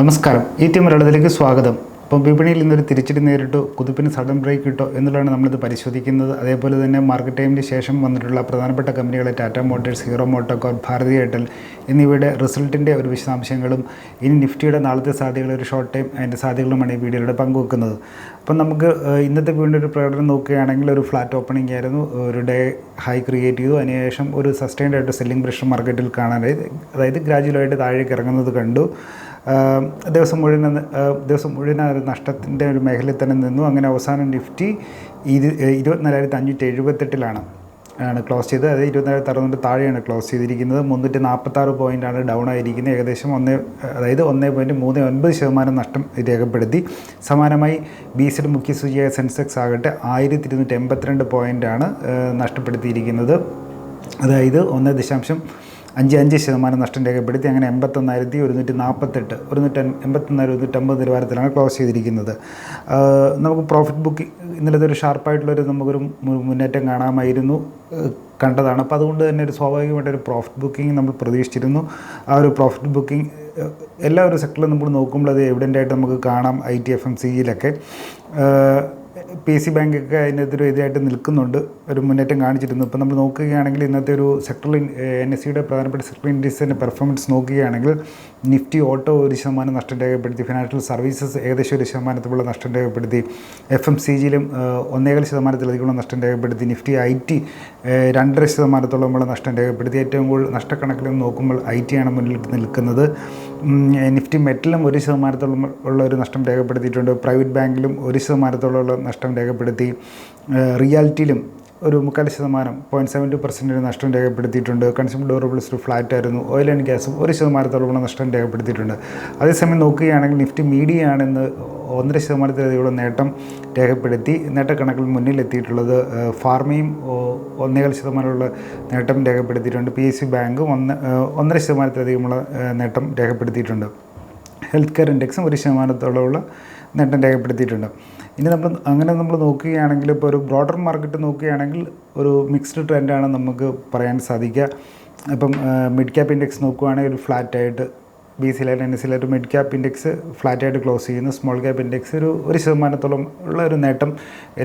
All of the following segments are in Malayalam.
നമസ്കാരം. ഈ ടി മലയാളത്തിലേക്ക് സ്വാഗതം. അപ്പം വിപണിയിൽ ഇന്നൊരു തിരിച്ചടി നേരിട്ടോ. കുതിപ്പിന് സഡൻ ബ്രേക്ക് കിട്ടോ എന്നുള്ളതാണ് നമ്മളിത് പരിശോധിക്കുന്നത്. അതേപോലെ തന്നെ മാർക്കറ്റ് ടൈമിന് ശേഷം വന്നിട്ടുള്ള പ്രധാനപ്പെട്ട കമ്പനികളെ Tata Motors Hero MotoCorp Bharti Airtel എന്നിവയുടെ റിസൾട്ടിന്റെ ഒരു വിശദാംശങ്ങളും ഇനി നിഫ്റ്റിയുടെ നാളത്തെ സാധ്യതകൾ ഒരു ഷോർട്ട് ടൈം അതിന്റെ സാധ്യതകളുമാണ് ഈ വീഡിയോയുടെ പങ്കുവെക്കുന്നത്. അപ്പം നമുക്ക് ഇന്നത്തെ വീണ്ടും ഒരു പ്രകടനം നോക്കുകയാണെങ്കിൽ ഒരു ഫ്ലാറ്റ് ഓപ്പണിംഗ് ആയിരുന്നു. ഒരു ഡേ ഹൈ ക്രിയേറ്റ് ചെയ്തു. അതിനുശേഷം ഒരു സസ്റ്റൈൻഡ് ആയിട്ട് സെല്ലിംഗ് പ്രഷർ മാർക്കറ്റിൽ കാണാനായി അതായത് ഗ്രാജുവലായിട്ട് താഴേക്ക് ഇറങ്ങുന്നത് കണ്ടു. ദിവസം മുഴുവൻ ദിവസം മുഴുവൻ ആ ഒരു നഷ്ടത്തിന്റെ ഒരു മേഖലയിൽ തന്നെ നിന്നു. അങ്ങനെ അവസാനം നിഫ്റ്റി ഇത് ഇരുപത്തിനാലായിരത്തി അഞ്ഞൂറ്റി എഴുപത്തെട്ടിലാണ് ആണ് ക്ലോസ് ചെയ്തത്. അതായത് ഇരുപത്തിനാലായിരത്തി അറുന്നൂറ് താഴെയാണ് ക്ലോസ് ചെയ്തിരിക്കുന്നത്. മുന്നൂറ്റി നാൽപ്പത്താറ് പോയിന്റാണ് ഡൗൺ ആയിരിക്കുന്നത്. ഏകദേശം ഒന്ന് അതായത് ഒന്ന് പോയിന്റ് മൂന്ന് ഒൻപത് ശതമാനം നഷ്ടം രേഖപ്പെടുത്തി. സമാനമായി ബി സെഡ് മുഖ്യ സൂചിയായ സെൻസെക്സ് ആകട്ടെ ആയിരത്തി ഇരുന്നൂറ്റി എൺപത്തിരണ്ട് പോയിന്റാണ് നഷ്ടപ്പെടുത്തിയിരിക്കുന്നത്. അതായത് ഒന്ന് ദശാംശം അഞ്ച് അഞ്ച് ശതമാനം നഷ്ടം രേഖപ്പെടുത്തി അങ്ങനെ എൺപത്തൊന്നായിരത്തി ഒരുന്നൂറ്റി നാൽപ്പത്തെട്ട് ഒരുന്നൂറ്റി എൺപത്തൊന്നായിരം ഒരുന്നൂറ്റമ്പത് നിലവാരത്തിലാണ് ക്ലോസ് ചെയ്തിരിക്കുന്നത്. നമുക്ക് പ്രോഫിറ്റ് ബുക്ക് ഇന്നലത്തെ ഒരു ഷാർപ്പായിട്ടുള്ളൊരു നമുക്കൊരു മുന്നേറ്റം കാണാമായിരുന്നു കണ്ടതാണ്. അപ്പോൾ അതുകൊണ്ട് തന്നെ ഒരു സ്വാഭാവികമായിട്ടൊരു പ്രോഫിറ്റ് ബുക്കിംഗ് നമ്മൾ പ്രതീക്ഷിച്ചിരുന്നു. ആ ഒരു പ്രോഫിറ്റ് ബുക്കിംഗ് എല്ലാ ഒരു സെക്ടറിലും നമ്മൾ നോക്കുമ്പോൾ അത് എവിഡന്റായിട്ട് നമുക്ക് കാണാം ഐ ടി എഫ് എം സിയിലൊക്കെ പി സി ബാങ്കൊക്കെ അതിനകത്തൊരു എതിരായിട്ട് നിൽക്കുന്നുണ്ട്. ഒരു മുന്നേറ്റം കാണിച്ചിരുന്നു. ഇപ്പോൾ നമ്മൾ നോക്കുകയാണെങ്കിൽ ഇന്നത്തെ ഒരു സെക്ടർ എൻ എസ് സിയുടെ പ്രധാനപ്പെട്ട സെക്ടർ ഇൻഡീസിന്റെ പെർഫോമൻസ് നോക്കുകയാണെങ്കിൽ നിഫ്റ്റി ഓട്ടോ ഒരു ശതമാനം നഷ്ടം രേഖപ്പെടുത്തി. ഫിനാൻഷ്യൽ സർവീസസ് ഏകദേശം ഒരു ശതമാനത്തിലുള്ള നഷ്ടം രേഖപ്പെടുത്തി. എഫ് എം സി ജിയിലും ഒന്നേകാൽ ശതമാനത്തിലധികമുള്ള നഷ്ടം രേഖപ്പെടുത്തി. നിഫ്റ്റി ഐ ടി രണ്ടര ശതമാനത്തോളമുള്ള നഷ്ടം രേഖപ്പെടുത്തി. ഏറ്റവും കൂടുതൽ നഷ്ടക്കണക്കിൽ നോക്കുമ്പോൾ ഐ ടി ആണ് മുന്നിൽ നിൽക്കുന്നത്. നിഫ്റ്റി മെറ്റലും ഒരു ശതമാനത്തോളം ഉള്ള ഒരു നഷ്ടം രേഖപ്പെടുത്തിയിട്ടുണ്ട്. പ്രൈവറ്റ് ബാങ്കിലും ഒരു ശതമാനത്തോളമുള്ള നഷ്ടം രേഖപ്പെടുത്തി. റിയാലിറ്റിയിലും ഒരു മുക്കാൽ ശതമാനം പോയിന്റ് സെവൻ ടു പെർസെന്റ് നഷ്ടം രേഖപ്പെടുത്തിയിട്ടുണ്ട്. കൺസ്യൂമർ ഡ്യൂറബിൾസ് ഫ്ലാറ്റ് ആയിരുന്നു. ഓയിൽ ആൻഡ് ഗ്യാസും ഒരു ശതമാനത്തോളമുള്ള നഷ്ടം രേഖപ്പെടുത്തിയിട്ടുണ്ട്. അതേസമയം നോക്കുകയാണെങ്കിൽ നിഫ്റ്റി മീഡിയ ആണെന്ന് ഒന്നര ശതമാനത്തിലധികം നേട്ടം രേഖപ്പെടുത്തി നേട്ടക്കണക്കിൽ മുന്നിലെത്തിയിട്ടുള്ളത് ഫാർമയും ഒന്നേകാൽ ശതമാനമുള്ള നേട്ടം രേഖപ്പെടുത്തിയിട്ടുണ്ട്. പി എസ് സി ബാങ്കും ഒന്ന് ഒന്നര ശതമാനത്തിലധികമുള്ള നേട്ടം രേഖപ്പെടുത്തിയിട്ടുണ്ട്. ഹെൽത്ത് കെയർ ഇൻഡെക്സും ഒരു ശതമാനത്തോളമുള്ള നേട്ടം രേഖപ്പെടുത്തിയിട്ടുണ്ട്. ഇനി നമ്മൾ അങ്ങനെ നമ്മൾ നോക്കുകയാണെങ്കിൽ ഇപ്പോൾ ഒരു ബ്രോഡർ മാർക്കറ്റ് നോക്കുകയാണെങ്കിൽ ഒരു മിക്സ്ഡ് ട്രെൻഡാണ് നമുക്ക് പറയാൻ സാധിക്കുക. ഇപ്പം മിഡ് ക്യാപ്പ് ഇൻഡെക്സ് നോക്കുകയാണെങ്കിൽ ഒരു ഫ്ലാറ്റായിട്ട് ബി സിയിലായിട്ട് എൻ സിയിലായിട്ട് മിഡ് ക്യാപ്പ് ഇൻഡെക്സ് ഫ്ലാറ്റായിട്ട് ക്ലോസ് ചെയ്യുന്നു. സ്മോൾ ക്യാപ്പ് ഇൻഡെക്സ് ഒരു ഒരു ശതമാനത്തോളം ഉള്ള ഒരു നേട്ടം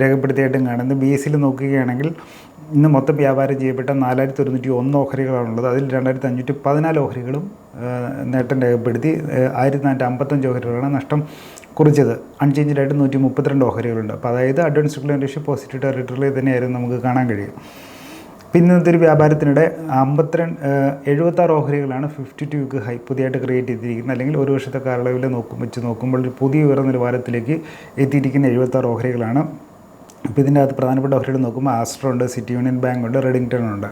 രേഖപ്പെടുത്തിയായിട്ടും കാണുന്നു. ബി എസിൽ നോക്കുകയാണെങ്കിൽ ഇന്ന് മൊത്തം വ്യാപാരം ചെയ്യപ്പെട്ട നാലായിരത്തി ഒരുന്നൂറ്റി ഒന്ന് ഓഹരികളാണുള്ളത് അതിൽ രണ്ടായിരത്തി അഞ്ഞൂറ്റി പതിനാല് ഓഹരികളും നേട്ടം രേഖപ്പെടുത്തി ആയിരത്തി നാനൂറ്റി അമ്പത്തഞ്ച് ഓഹരികളാണ് നഷ്ടം കുറിച്ചത്. അൺചേഞ്ച്ഡ് ആയിട്ട് നൂറ്റി മുപ്പത്തിരണ്ട് ഓഹരികളുണ്ട്. അപ്പോൾ അതായത് അഡ്വാൻസ് ഡിക്ലൈൻ പോസിറ്റീവ് ടെറിട്ടറിയിൽ തന്നെയായിരുന്നു നമുക്ക് കാണാൻ കഴിയും പിന്നെ ഇന്നത്തെ ഒരു വ്യാപാരത്തിനിടെ അമ്പത്തിരണ്ട് എഴുപത്താറ് ഓഹരികളാണ് ഫിഫ്റ്റി ടു വീക്ക് ഹൈ പുതിയതായിട്ട് ക്രിയേറ്റ് ചെയ്തിരിക്കുന്നത്. അല്ലെങ്കിൽ ഒരു വർഷത്തെ കാലയളവിൽ നോക്കും വെച്ച് നോക്കുമ്പോൾ ഒരു പുതിയ ഉയർന്ന നിലവാരത്തിലേക്ക് എത്തിയിരിക്കുന്ന എഴുപത്താറ് ഓഹരികളാണ്. അപ്പോൾ ഇതിന്റെ അകത്ത് പ്രധാനപ്പെട്ട ഓഹരികൾ നോക്കുമ്പോൾ ആസ്ട്രോ ഉണ്ട് സിറ്റി യൂണിയൻ ബാങ്ക് ഉണ്ട് റെഡിങ്ടൺ ഉണ്ട്.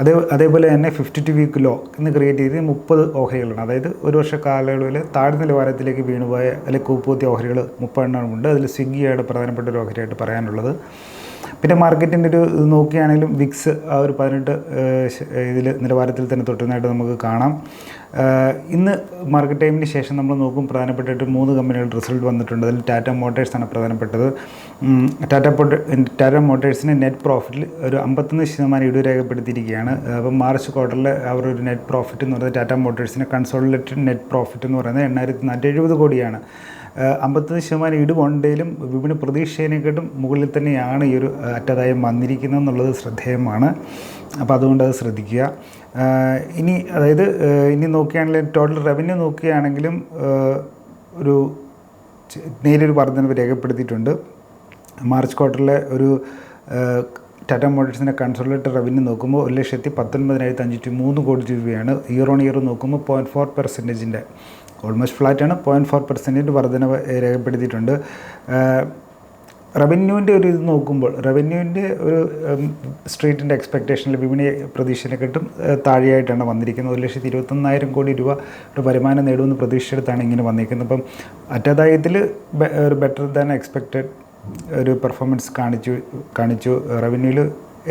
അതേ അതേപോലെ തന്നെ ഫിഫ്റ്റി ടു വീക്ക് ലോ എന്ന് ക്രിയേറ്റ് ചെയ്ത് മുപ്പത് ഓഹരികളാണ് അതായത് ഒരു വർഷ കാലയളവിൽ താഴ്ന്ന നിലവാരത്തിലേക്ക് വീണുപോയ അല്ലെങ്കിൽ കൂപ്പുകുത്തിയ ഓഹരികൾ മുപ്പതെണ്ണമുണ്ട് അതിൽ സ്വിഗ്ഗിയാണ് പ്രധാനപ്പെട്ട ഒരു ഓഹരിയായിട്ട് പറയാനുള്ളത്. പിന്നെ മാർക്കറ്റിന്റെ ഒരു ഇത് നോക്കുകയാണെങ്കിലും വിക്സ് ആ ഒരു പതിനെട്ട് ഇതിൽ നിലവാരത്തിൽ തന്നെ തൊട്ടുന്നതായിട്ട് നമുക്ക് കാണാം. ഇന്ന് മാർക്കറ്റ് ടൈമിന് ശേഷം നമ്മൾ നോക്കും പ്രധാനപ്പെട്ടിട്ട് മൂന്ന് കമ്പനികളുടെ റിസൾട്ട് വന്നിട്ടുണ്ട്. അതിൽ ടാറ്റ മോട്ടേഴ്സാണ് പ്രധാനപ്പെട്ടത്. ടാറ്റ ടാറ്റ മോട്ടേഴ്സിന് നെറ്റ് പ്രോഫിറ്റിൽ ഒരു അമ്പത്തൊന്ന് ശതമാനം ഇടിവ് രേഖപ്പെടുത്തിയിരിക്കുകയാണ്. അപ്പം മാർച്ച് ക്വാർട്ടറിൽ അവർ ഒരു നെറ്റ് പ്രോഫിറ്റ് എന്ന് പറയുന്നത് ടാറ്റ മോട്ടേഴ്സിന് കൺസോളിഡേറ്റഡ് നെറ്റ് പ്രോഫിറ്റ് എന്ന് പറയുന്നത് എണ്ണായിരത്തി നാനൂറ്റി എഴുപത് കോടിയാണ് അമ്പത്തൊന്ന് ശതമാനം ഇടിവുണ്ടെങ്കിലും വിപണി പ്രതീക്ഷേനെക്കാട്ടും മുകളിൽ തന്നെയാണ് ഈ ഒരു അറ്റദായം വന്നിരിക്കുന്നത് എന്നുള്ളത് ശ്രദ്ധേയമാണ്. അപ്പോൾ അതുകൊണ്ട് അത് ശ്രദ്ധിക്കുക. ഇനി അതായത് ഇനി നോക്കുകയാണെങ്കിൽ ടോട്ടൽ റവന്യൂ നോക്കുകയാണെങ്കിലും ഒരു നേരൊരു വർധനവ് രേഖപ്പെടുത്തിയിട്ടുണ്ട്. മാർച്ച് ക്വാർട്ടറിലെ ഒരു ടാറ്റ മോട്ടോഴ്സിന്റെ കൺസോളിഡേറ്റഡ് റവന്യൂ നോക്കുമ്പോൾ ഒരു ലക്ഷത്തി പത്തൊൻപതിനായിരത്തി അഞ്ഞൂറ്റി മൂന്ന് കോടി രൂപയാണ് ഇയർ ഓൺ ഇയർ നോക്കുമ്പോൾ പോയിന്റ് ഫോർ പെർസെന്റേജിന്റെ ഓൾമോസ്റ്റ് ഫ്ലാറ്റാണ് പോയിന്റ് ഫോർ പെർസെന്റേജ് വർധനവ് രേഖപ്പെടുത്തിയിട്ടുണ്ട്. റവന്യൂവിന്റെ ഒരു ഇത് നോക്കുമ്പോൾ റവന്യൂവിന്റെ ഒരു സ്ട്രീറ്റിന്റെ എക്സ്പെക്റ്റേഷനിൽ വിപണി പ്രതീക്ഷയെക്കാട്ടും താഴെയായിട്ടാണ് വന്നിരിക്കുന്നത്. ഒരു ലക്ഷത്തി ഇരുപത്തൊന്നായിരം കോടി രൂപ ഒരു വരുമാനം നേടുമെന്ന് പ്രതീക്ഷിച്ചെടുത്താണ് ഇങ്ങനെ വന്നിരിക്കുന്നത്. അപ്പം അറ്റാദായത്തിൽ ഒരു ബെറ്റർ ദാൻ എക്സ്പെക്റ്റഡ് ഒരു പെർഫോമൻസ് കാണിച്ചു കാണിച്ചു. റവന്യൂവിൽ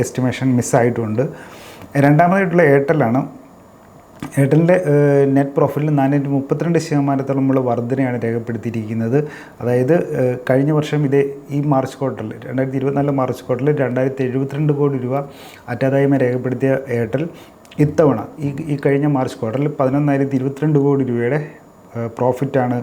എസ്റ്റിമേഷൻ മിസ്സായിട്ടുമുണ്ട് രണ്ടാമതായിട്ടുള്ള എയർടെല്ലാണ് എയർടെലിന്റെ നെറ്റ് പ്രോഫിറ്റിൽ നാനൂറ്റി മുപ്പത്തിരണ്ട് ശതമാനത്തോളമുള്ള വർധനയാണ് രേഖപ്പെടുത്തിയിരിക്കുന്നത്. അതായത് കഴിഞ്ഞ വർഷം ഇതേ ഈ മാർച്ച് ക്വാർട്ടറിൽ രണ്ടായിരത്തി ഇരുപത്തിനാല് മാർച്ച് ക്വാർട്ടറിൽ രണ്ടായിരത്തി എഴുപത്തിരണ്ട് കോടി രൂപ അറ്റാദായ്മ രേഖപ്പെടുത്തിയ എയർടെൽ ഇത്തവണ ഈ ഈ കഴിഞ്ഞ മാർച്ച് ക്വാർട്ടറിൽ പതിനൊന്നായിരത്തി ഇരുപത്തിരണ്ട് കോടി രൂപയുടെ പ്രോഫിറ്റാണ്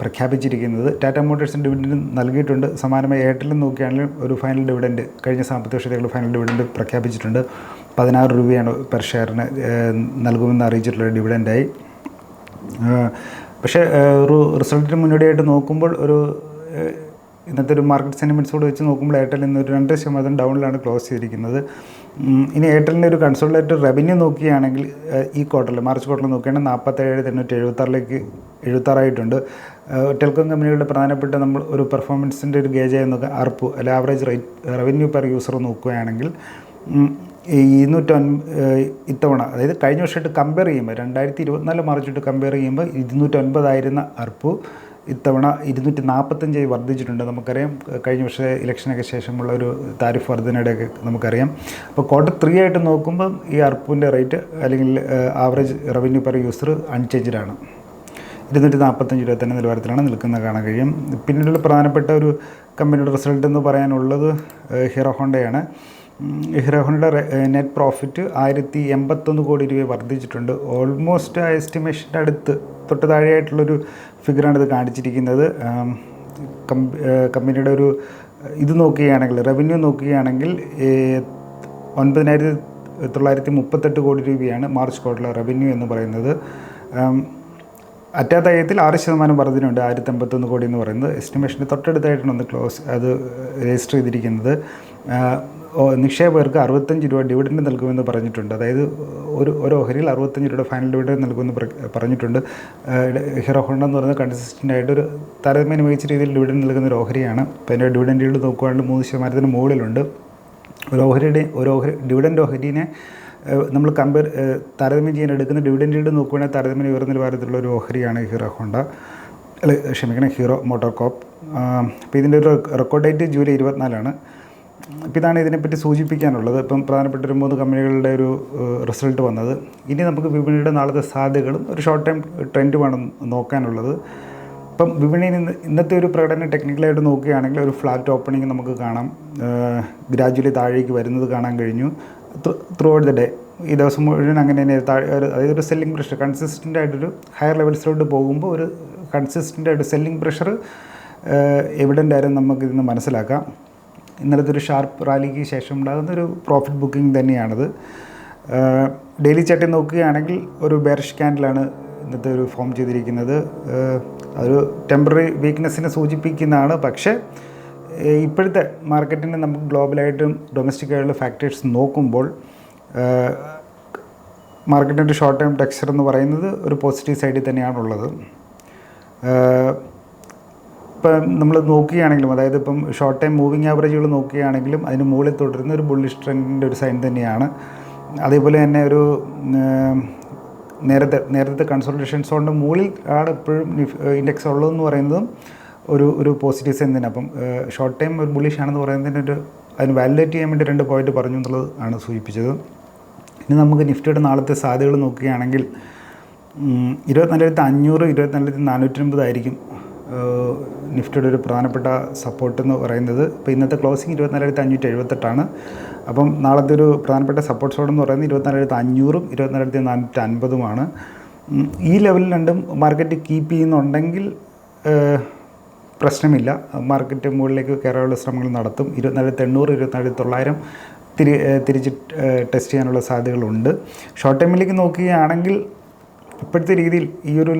പ്രഖ്യാപിച്ചിരിക്കുന്നത്. ടാറ്റ മോട്ടോഴ്സ് ഡിവിഡൻഡ് നൽകിയിട്ടുണ്ട്. സമാനമായി എയർടെല്ലും നോക്കുകയാണെങ്കിൽ ഒരു ഫൈനൽ ഡിവിഡൻഡ് കഴിഞ്ഞ സാമ്പത്തിക വർഷത്തേക്കുള്ള ഫൈനൽ ഡിവിഡൻഡ് പ്രഖ്യാപിച്ചിട്ടുണ്ട്. പതിനാറ് രൂപയാണ് പെർ ഷെയറിന് നൽകുമെന്ന് അറിയിച്ചിട്ടുള്ള ഡിവിഡൻഡായി പക്ഷേ ഒരു റിസൾട്ടിന് മുന്നോടിയായിട്ട് നോക്കുമ്പോൾ ഒരു ഇന്നത്തെ ഒരു മാർക്കറ്റ് സെന്റിമെന്റ്സോട് വെച്ച് നോക്കുമ്പോൾ എയർടെൽ ഇന്ന് ഒരു രണ്ട് ശതമാനം ഡൗണിലാണ് ക്ലോസ് ചെയ്തിരിക്കുന്നത്. ഇനി എയർടെലിന്റെ ഒരു കൺസോളിഡേറ്റഡ് റവന്യൂ നോക്കുകയാണെങ്കിൽ ഈ ക്വാർട്ടറിൽ മാർച്ച് ക്വാർട്ടറിൽ നോക്കുകയാണെങ്കിൽ നാൽപ്പത്തേഴ് തൊണ്ണൂറ്റി എഴുപത്താറിലേക്ക് എഴുപത്താറായിട്ടുണ്ട് ടെലികോം കമ്പനികളുടെ പ്രധാനപ്പെട്ട നമ്മൾ ഒരു പെർഫോമൻസിന്റെ ഒരു ഗേജായി നോക്കുക ആർപ്പു അല്ലെങ്കിൽ average rate revenue per user നോക്കുകയാണെങ്കിൽ ഈ ഇരുന്നൂറ്റൊൻ ഇത്തവണ അതായത് കഴിഞ്ഞ വർഷമായിട്ട് കമ്പയർ ചെയ്യുമ്പോൾ രണ്ടായിരത്തി ഇരുപത്തിനാല് മാർച്ചിട്ട് കമ്പയർ ചെയ്യുമ്പോൾ ഇരുന്നൂറ്റൊൻപതായിരുന്ന അർപ്പു ഇത്തവണ ഇരുന്നൂറ്റി നാൽപ്പത്തഞ്ചായി വർദ്ധിച്ചിട്ടുണ്ട്. നമുക്കറിയാം കഴിഞ്ഞ വർഷത്തെ ഇലക്ഷനൊക്കെ ശേഷമുള്ള ഒരു താരിഫ് വർധനയുടെയൊക്കെ നമുക്കറിയാം. അപ്പോൾ ക്വാർട്ടർ ത്രീ ആയിട്ട് നോക്കുമ്പം ഈ അർപ്പുവിന്റെ റേറ്റ് അല്ലെങ്കിൽ average revenue per user unchanged ആണ്. ഇരുന്നൂറ്റി നാൽപ്പത്തഞ്ച് രൂപ തന്നെ നിലവാരത്തിലാണ് നിൽക്കുന്നത് കാണാൻ കഴിയും. പിന്നീടുള്ള പ്രധാനപ്പെട്ട ഒരു കമ്പനിയുടെ റിസൾട്ട് എന്ന് പറയാനുള്ളത് ഹീറോ ഹോണ്ടയാണ് ഉം, നെറ്റ് പ്രോഫിറ്റ് ആയിരത്തി എൺപത്തൊന്ന് കോടി രൂപ വർദ്ധിച്ചിട്ടുണ്ട്. ഓൾമോസ്റ്റ് ആ എസ്റ്റിമേഷന്റെ അടുത്ത് തൊട്ട് താഴെയായിട്ടുള്ളൊരു ഫിഗറാണ് ഇത് കാണിച്ചിരിക്കുന്നത്. കമ്പനിയുടെ ഒരു ഇത് നോക്കുകയാണെങ്കിൽ റവന്യൂ നോക്കുകയാണെങ്കിൽ ഒൻപതിനായിരത്തി തൊള്ളായിരത്തി മുപ്പത്തെട്ട് കോടി രൂപയാണ് മാർച്ച് കോട്ടിലെ റവന്യൂ എന്ന് പറയുന്നത്. അറ്റാദായത്തിൽ ആറ് ശതമാനം വർധനയുണ്ട് ആയിരത്തി അമ്പത്തൊന്ന് കോടി എന്ന് പറയുന്നത്. എസ്റ്റിമേഷന്റെ തൊട്ടടുത്തായിട്ടാണ് ഒന്ന് ക്ലോസ് അത് രജിസ്റ്റർ ചെയ്തിരിക്കുന്നത്. നിക്ഷേപകർക്ക് അറുപത്തഞ്ച് രൂപ ഡിവിഡൻഡ് നൽകുമെന്ന് പറഞ്ഞിട്ടുണ്ട്. അതായത് ഒരു ഒരു ഓഹരിയിൽ അറുപത്തഞ്ച് രൂപയുടെ ഫൈനൽ ഡിവിഡൻഡ് നൽകുമെന്ന് പറഞ്ഞിട്ടുണ്ട്. ഹീറോ ഹോണ്ട എന്ന് പറയുന്നത് കൺസിസ്റ്റന്റ് ആയിട്ട് ഒരു താരതമ്യം മികച്ച രീതിയിൽ ഡിവിഡൻഡ് നൽകുന്ന ഒരു ഓഹരിയാണ്. അപ്പോൾ അതിന്റെ ഡിവിഡൻഡ് yield നോക്കുകയാണെങ്കിൽ മൂന്ന് ശതമാനത്തിന് മുകളിലുണ്ട്. ഒരു ഓഹരിയുടെ ഒരു ഓഹരി ഡിവിഡൻഡ് ഓഹരിനെ നമ്മൾ കമ്പയർ താരതമ്യം ചെയ്യാൻ എടുക്കുന്ന ഡിവിഡൻഡ് yield നോക്കുകയാണെങ്കിൽ താരതമ്യം ഉയർന്ന നിലവാരത്തിലുള്ള ഒരു ഓഹരിയാണ് ഹീറോ ഹോണ്ട. ക്ഷമിക്കണം ഹീറോ മോട്ടോർ കോപ്പ് അപ്പോൾ ഇതിന്റെ ഒരു റെക്കോർഡ് ഡേറ്റ് ജൂലൈ ഇരുപത്തിനാലാണ്. ഇതാണ് ഇതിനെപ്പറ്റി സൂചിപ്പിക്കാനുള്ളത്. ഇപ്പം പ്രധാനപ്പെട്ട ഒരു മൂന്ന് കമ്പനികളുടെ ഒരു റിസൾട്ട് വന്നത്. ഇനി നമുക്ക് വിപണിയുടെ നാളത്തെ സാധ്യതകളും ഒരു ഷോർട്ട് ടൈം ട്രെൻഡുമാണ് നോക്കാനുള്ളത്. ഇപ്പം വിപണിയിൽ നിന്ന് ഇന്നത്തെ ഒരു പ്രകടനം ടെക്നിക്കലായിട്ട് നോക്കുകയാണെങ്കിൽ ഒരു ഫ്ലാറ്റ് ഓപ്പണിംഗ് നമുക്ക് കാണാം. ഗ്രാജുവലി താഴേക്ക് വരുന്നത് കാണാൻ കഴിഞ്ഞു. ത്രൂ ഔട്ട് ദ ഡേ ഈ ദിവസം മുഴുവൻ അങ്ങനെ തന്നെ താഴെ അതായത് ഒരു സെല്ലിംഗ് പ്രഷർ കൺസിസ്റ്റന്റ് ആയിട്ടൊരു ഹയർ ലെവൽസിലോട്ട് പോകുമ്പോൾ ഒരു കൺസിസ്റ്റന്റ് ആയിട്ട് സെല്ലിംഗ് പ്രഷർ എവിഡന്റ് ആയിരുന്നു നമുക്ക് മനസ്സിലാക്കാം. ഇന്നലത്തെ ഒരു ഷാർപ്പ് റാലിക്ക് ശേഷം ഉണ്ടാകുന്ന ഒരു പ്രോഫിറ്റ് ബുക്കിംഗ് തന്നെയാണത് ഡെയിലി ചട്ടി നോക്കുകയാണെങ്കിൽ ഒരു ബെയർഷ് ക്യാൻഡിലാണ് ഇന്നത്തെ ഒരു ഫോം ചെയ്തിരിക്കുന്നത്. അതൊരു ടെമ്പററി വീക്ക്നെസ്സിനെ സൂചിപ്പിക്കുന്നതാണ്. പക്ഷേ ഇപ്പോഴത്തെ മാർക്കറ്റിനെ നമുക്ക് ഗ്ലോബലായിട്ടും ഡൊമസ്റ്റിക്കായിട്ടുള്ള ഫാക്ടേഴ്സ് നോക്കുമ്പോൾ മാർക്കറ്റിന്റെ ഷോർട്ട് ടൈം ടെക്സ്ചർ എന്ന് പറയുന്നത് ഒരു പോസിറ്റീവ് സൈഡിൽ തന്നെയാണുള്ളത്. ഇപ്പം നമ്മൾ നോക്കുകയാണെങ്കിലും അതായത് ഇപ്പം ഷോർട്ട് ടൈം മൂവിങ് ആവറേജുകൾ നോക്കുകയാണെങ്കിലും അതിന് മുകളിൽ തുടരുന്ന ഒരു ബുള്ളിഷ് ട്രെൻഡിന്റെ ഒരു സൈൻ തന്നെയാണ്. അതേപോലെ തന്നെ ഒരു നേരത്തെ നേരത്തെ കൺസൾട്ടേഷൻ സോണിന്റെ മുകളിൽ ആണ് എപ്പോഴും ഇൻഡെക്സ് ഉള്ളതെന്ന് പറയുന്നതും ഒരു ഒരു പോസിറ്റീവ് സൈൻ തന്നെ അപ്പം ഷോർട്ട് ടൈം ഒരു ബുള്ളിഷ് ആണെന്ന് പറയുന്നതിന്റെ ഒരു അതിന് വാലിഡേറ്റ് ചെയ്യാൻ വേണ്ടി രണ്ട് പോയിന്റ് പറഞ്ഞു എന്നുള്ളത് ആണ് സൂചിപ്പിച്ചത്. ഇനി നമുക്ക് നിഫ്റ്റിയുടെ നാളത്തെ സാധ്യതകൾ നോക്കുകയാണെങ്കിൽ ഇരുപത്തിനാലായിരത്തി അഞ്ഞൂറ് ഇരുപത്തിനാലായിരത്തി നാനൂറ്റമ്പതായിരിക്കും ഏഹ്, നിഫ്റ്റിയുടെ ഒരു പ്രധാനപ്പെട്ട സപ്പോർട്ട് എന്ന് പറയുന്നത് ഇപ്പോൾ ഇന്നത്തെ ക്ലോസിംഗ് ഇരുപത്തിനാലായിരത്തി അഞ്ഞൂറ്റി എഴുപത്തെട്ടാണ് അപ്പം നാളത്തെ ഒരു പ്രധാനപ്പെട്ട സപ്പോർട്ട് സോഡ് എന്ന് പറയുന്നത് ഇരുപത്തിനാലായിരത്തി അഞ്ഞൂറും ഇരുപത്തിനാലായിരത്തി നാനൂറ്റി അൻപതുമാണ് ഈ ലെവലിൽ രണ്ടും മാർക്കറ്റ് കീപ്പ് ചെയ്യുന്നുണ്ടെങ്കിൽ പ്രശ്നമില്ല. മാർക്കറ്റ് മുകളിലേക്ക് കയറാനുള്ള ശ്രമങ്ങൾ നടത്തും. ഇരുപത്തിനാലായിരത്തി എണ്ണൂറ് ഇരുപത്തിനാലായിരത്തി തൊള്ളായിരം തിരി തിരിച്ച് ടെസ്റ്റ് ചെയ്യാനുള്ള സാധ്യതകളുണ്ട്. ഷോർട്ട് ടൈമിലേക്ക് നോക്കുകയാണെങ്കിൽ ഇപ്പോഴത്തെ രീതിയിൽ ഈ ഒരു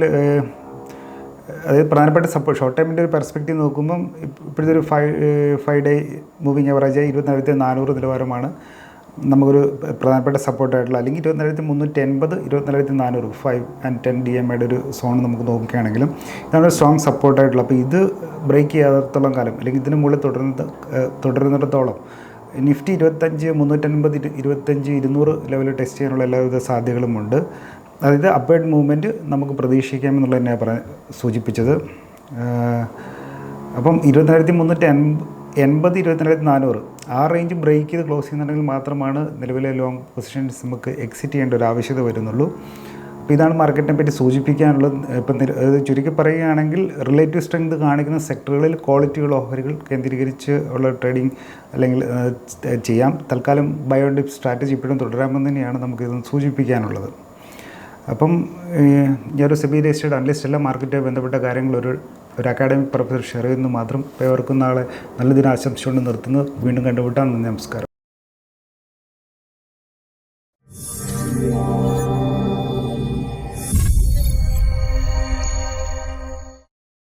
അതായത് പ്രധാനപ്പെട്ട സപ്പോർട്ട് ഷോർട്ട് ടൈമിന്റെ ഒരു പെർസ്പെക്റ്റീവ് നോക്കുമ്പം ഇപ്പ- ഇപ്പോഴത്തെ ഒരു five five day moving average ഇരുപത്തിനായിരത്തി നാനൂറ് നിലവാരമാണ്. നമുക്കൊരു പ്രധാനപ്പെട്ട സപ്പോർട്ടായിട്ടുള്ള അല്ലെങ്കിൽ ഇരുപത്തിനായിരത്തി മുന്നൂറ്റി എൺപത് ഇരുപത്തിനായിരത്തി നാനൂറ് five and ten D M ഐയുടെ ഒരു സോൺ നമുക്ക് നോക്കുകയാണെങ്കിലും ഇതാണ് ഒരു സ്ട്രോങ് സപ്പോർട്ടായിട്ടുള്ള അപ്പോൾ ഇത് ബ്രേക്ക് ചെയ്യാത്തോളം കാലം അല്ലെങ്കിൽ ഇതിന് മുകളിൽ തുടരുന്ന തുടരുന്നിടത്തോളം നിഫ്റ്റി ഇരുപത്തഞ്ച് മുന്നൂറ്റൻപത് ഇരു- ഇരുപത്തഞ്ച് ഇരുന്നൂറ് ലെവലിൽ ടെസ്റ്റ് ചെയ്യാനുള്ള എല്ലാവിധ സാധ്യതകളുമുണ്ട്. അതായത് അപ്വേർഡ് മൂവ്മെന്റ് നമുക്ക് പ്രതീക്ഷിക്കാമെന്നുള്ള തന്നെയാണ് പറ സൂചിപ്പിച്ചത്. അപ്പം ഇരുപത്തിനായിരത്തി മുന്നൂറ്റി എൺപ എൺപത് ഇരുപത്തിനായിരത്തി നാനൂറ് ആ റേഞ്ച് ബ്രേക്ക് ചെയ്ത് ക്ലോസ് ചെയ്യുന്നുണ്ടെങ്കിൽ മാത്രമാണ് നിലവിലെ ലോങ് പൊസിഷൻസ് നമുക്ക് എക്സിറ്റ് ചെയ്യേണ്ട ഒരു ആവശ്യകത വരുന്നുള്ളൂ. അപ്പോൾ ഇതാണ് മാർക്കറ്റിനെ പറ്റി സൂചിപ്പിക്കാനുള്ളത്. ഇപ്പം ചുരുക്കി പറയുകയാണെങ്കിൽ റിലേറ്റീവ് സ്ട്രെങ്ത് കാണിക്കുന്ന സെക്ടറുകളിൽ ക്വാളിറ്റിയുള്ള ഓഹരികൾ കേന്ദ്രീകരിച്ച് ഉള്ള ട്രേഡിംഗ് അല്ലെങ്കിൽ ചെയ്യാം. തൽക്കാലം ബയോഡിപ്പ് സ്ട്രാറ്റജി ഇപ്പോഴും തുടരാമെന്ന് തന്നെയാണ് നമുക്കിത് സൂചിപ്പിക്കാനുള്ളത്. അപ്പം ഈ ഞാനൊരു സെബി രജിസ്റ്റേഡ് അനലിസ്റ്റ് എല്ലാം മാർക്കറ്റുമായി ബന്ധപ്പെട്ട കാര്യങ്ങൾ ഒരു ഒരു അക്കാഡമിക് പ്രൊഫസർ ഷെയർ ചെയ്യുന്നു മാത്രം ഏവർക്കും നാളെ നല്ല ദിനം ആശംസിച്ചുകൊണ്ട് നിർത്തുന്നു. വീണ്ടും കണ്ടുമുട്ടാം. നന്ദി നമസ്കാരം.